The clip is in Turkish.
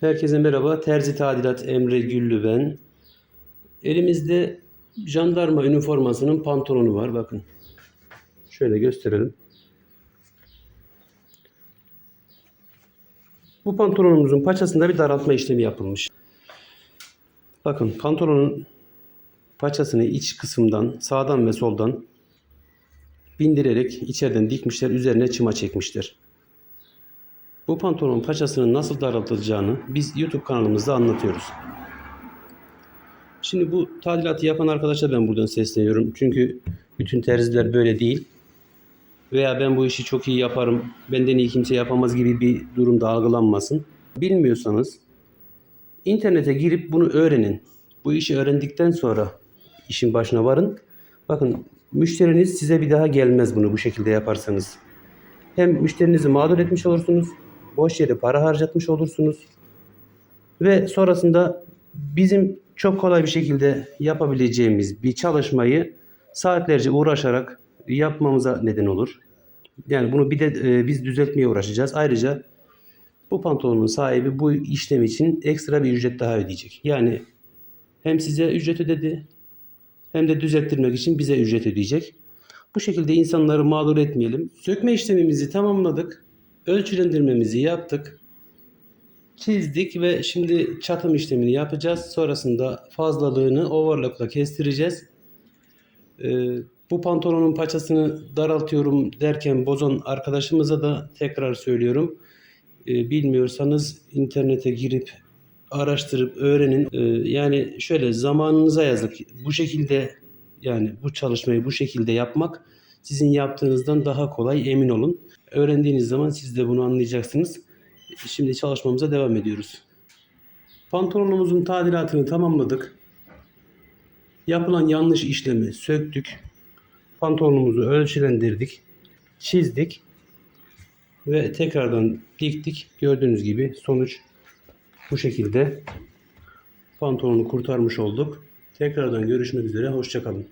Herkese merhaba. Terzi Tadilat Emre Güllü ben. Elimizde jandarma üniformasının pantolonu var. Bakın. Şöyle gösterelim. Bu pantolonumuzun paçasında bir daraltma işlemi yapılmış. Bakın pantolonun paçasını iç kısımdan sağdan ve soldan bindirerek içeriden dikmişler. Üzerine çıma çekmişler. Bu pantolonun paçasının nasıl daraltılacağını biz YouTube kanalımızda anlatıyoruz. Şimdi bu tadilatı yapan arkadaşa ben buradan sesleniyorum. Çünkü bütün terziler böyle değil. Veya ben bu işi çok iyi yaparım, benden iyi kimse yapamaz gibi bir durumda algılanmasın. Bilmiyorsanız internete girip bunu öğrenin. Bu işi öğrendikten sonra işin başına varın. Bakın müşteriniz size bir daha gelmez bunu bu şekilde yaparsanız. Hem müşterinizi mağdur etmiş olursunuz, boş yere para harcatmış olursunuz ve sonrasında bizim çok kolay bir şekilde yapabileceğimiz bir çalışmayı saatlerce uğraşarak yapmamıza neden olur. Yani bunu bir de e, biz düzeltmeye uğraşacağız. Ayrıca bu pantolonun sahibi bu işlem için ekstra bir ücret daha ödeyecek. Yani hem size ücret ödedi hem de düzelttirmek için bize ücret ödeyecek. Bu şekilde insanları mağdur etmeyelim. Sökme işlemimizi tamamladık. Ölçülendirmemizi yaptık. Çizdik ve şimdi çatım işlemini yapacağız. Sonrasında fazlalığını overlockla kestireceğiz. Ee, bu pantolonun paçasını daraltıyorum derken bozan arkadaşımıza da tekrar söylüyorum. Ee, bilmiyorsanız internete girip araştırıp öğrenin. Ee, yani şöyle zamanınıza yazık. Bu şekilde yani bu çalışmayı bu şekilde yapmak sizin yaptığınızdan daha kolay emin olun. Öğrendiğiniz zaman siz de bunu anlayacaksınız. Şimdi çalışmamıza devam ediyoruz. Pantolonumuzun tadilatını tamamladık. Yapılan yanlış işlemi söktük. Pantolonumuzu ölçülendirdik. Çizdik. Ve tekrardan diktik. Gördüğünüz gibi sonuç bu şekilde. Pantolonu kurtarmış olduk. Tekrardan görüşmek üzere. Hoşçakalın.